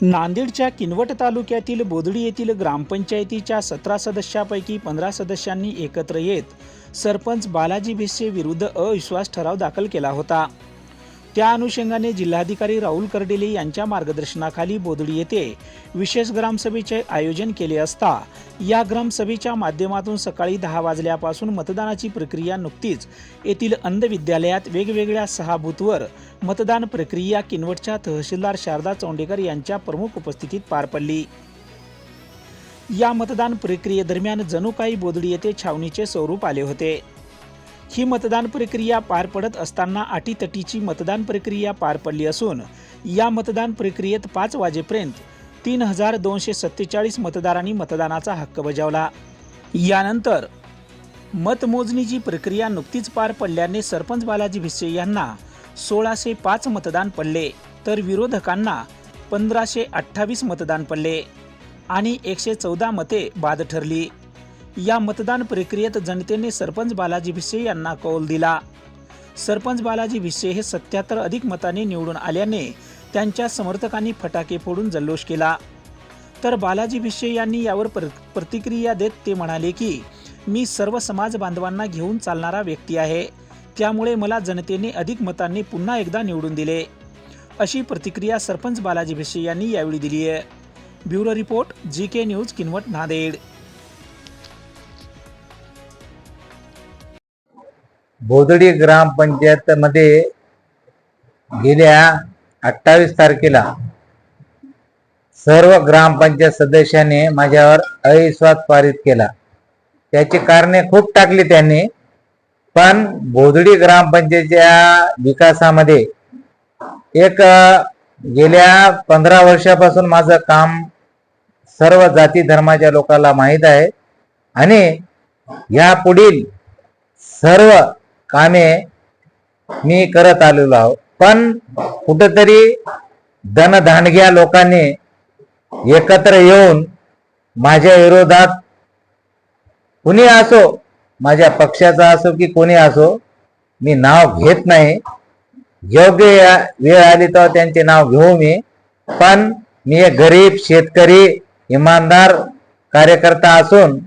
नांदेडच्या किनवट तालुक्यातील बोदडी येथील ग्रामपंचायतीच्या सतरा सदस्यापैकी पंधरा सदस्यांनी एकत्र येत सरपंच बालाजी भिसे विरुद्ध अविश्वास ठराव दाखल केला होता. त्या अनुषंगाने जिल्हाधिकारी राहुल कर्डिले यांच्या मार्गदर्शनाखाली बोदडी येथे विशेष ग्रामसभेचे आयोजन केले असता या ग्रामसभेच्या माध्यमातून सकाळी दहा वाजल्यापासून मतदानाची प्रक्रिया नुकतीच येथील अंध विद्यालयात वेगवेगळ्या सहा बूथवर मतदान प्रक्रिया किनवटच्या तहसीलदार शारदा चौंडेकर यांच्या प्रमुख उपस्थितीत पार पडली. या मतदान प्रक्रियेदरम्यान जणू काही बोदडी येथे छावणीचे स्वरूप आले होते. ही मतदान प्रक्रिया पार पडत असताना अटीतटीची मतदान प्रक्रिया पार पडली असून या मतदान प्रक्रियेत पाच वाजेपर्यंत तीन हजार दोनशे सत्तेचाळीस मतदारांनी मतदानाचा हक्क बजावला. यानंतर मतमोजणीची प्रक्रिया नुकतीच पार पडल्याने सरपंच बालाजी भिसे यांना सोळाशे पाच मतदान पडले तर विरोधकांना पंधराशे अठ्ठावीस मतदान पडले आणि एकशे चौदा मते बाद ठरली. या मतदान प्रक्रियेत जनतेने सरपंच बालाजी भिसे यांना कौल दिला. सरपंच बालाजी भिसे हे सत्याहत्तर अधिक मताने निवडून आल्याने त्यांच्या समर्थकांनी फटाके फोडून जल्लोष केला. तर बालाजी भिसे यांनी यावर प्र- प्रतिक्रिया देत ते म्हणाले की मी सर्व समाज बांधवांना घेऊन चालणारा व्यक्ती आहे. त्यामुळे मला जनतेने अधिक मतांनी पुन्हा एकदा निवडून दिले. अशी प्रतिक्रिया सरपंच बालाजी भिसे यांनी यावेळी दिली आहे bureau report G K news Kinwat Nanded. Bodadi ग्रामपंचायतमध्ये गेल्या अठ्ठावीस तारखेला सर्व ग्रामपंचायत सदस्यांनी माझ्यावर अविश्वास पारित केला. त्याची कारणे खूप टाकली त्यांनी पण बोदडी ग्रामपंचायतीच्या विकासामध्ये एक गेल्या पंधरा वर्षापासून माझं काम सर्व जाती धर्माच्या लोकांना माहीत आहे आणि या पुढील सर्व कामे मी करत आलेलो आहो. पण कुठंतरी धनधानग्या लोकांनी एकत्र येऊन माझ्या विरोधात कुणी असो माझ्या पक्षाचा असो की कोणी असो मी नाव घेत नाही. योग्य वेळ आली तर त्यांचे नाव घेऊ मी. पण मी एक गरीब शेतकरी इमानदार कार्यकर्ता असून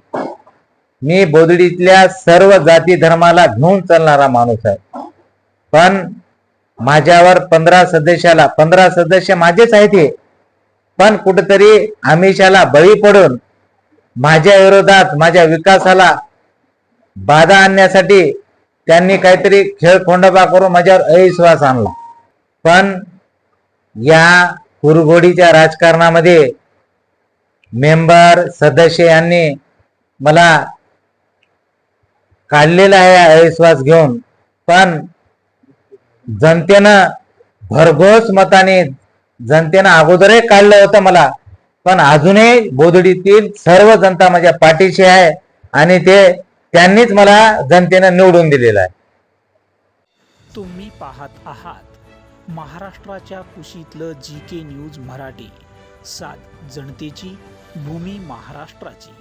मी बोदडीतल्या सर्व जाती धर्माला घेऊन चालणारा माणूस आहे. पण माझ्यावर पंधरा सदस्याला पंधरा सदस्य माझेच आहेत हे. पण कुठेतरी आमिषाला बळी पडून माझ्या विरोधात माझ्या विकासाला बाधा आणण्यासाठी त्यांनी काहीतरी खेळखोंडोबा करून माझ्यावर अविश्वास आणला. पण या कुरघोडीच्या राजकारणामध्ये मेंबर सदस्य यांनी मला काढलेला आहे अविश्वास घेऊन. पण जनतेनं भरघोस मताने जनतेनं अगोदरही काढलं होतं मला. पण अजूनही बोधडीतील सर्व जनता माझ्या पाठीशी आहे आणि ते त्यांनीच मला जनतेनं निवडून दिलेलं आहे. तुम्ही पाहत आहात महाराष्ट्राच्या कुशीतलं जी के न्यूज मराठी. सात जनतेची भूमी महाराष्ट्राची.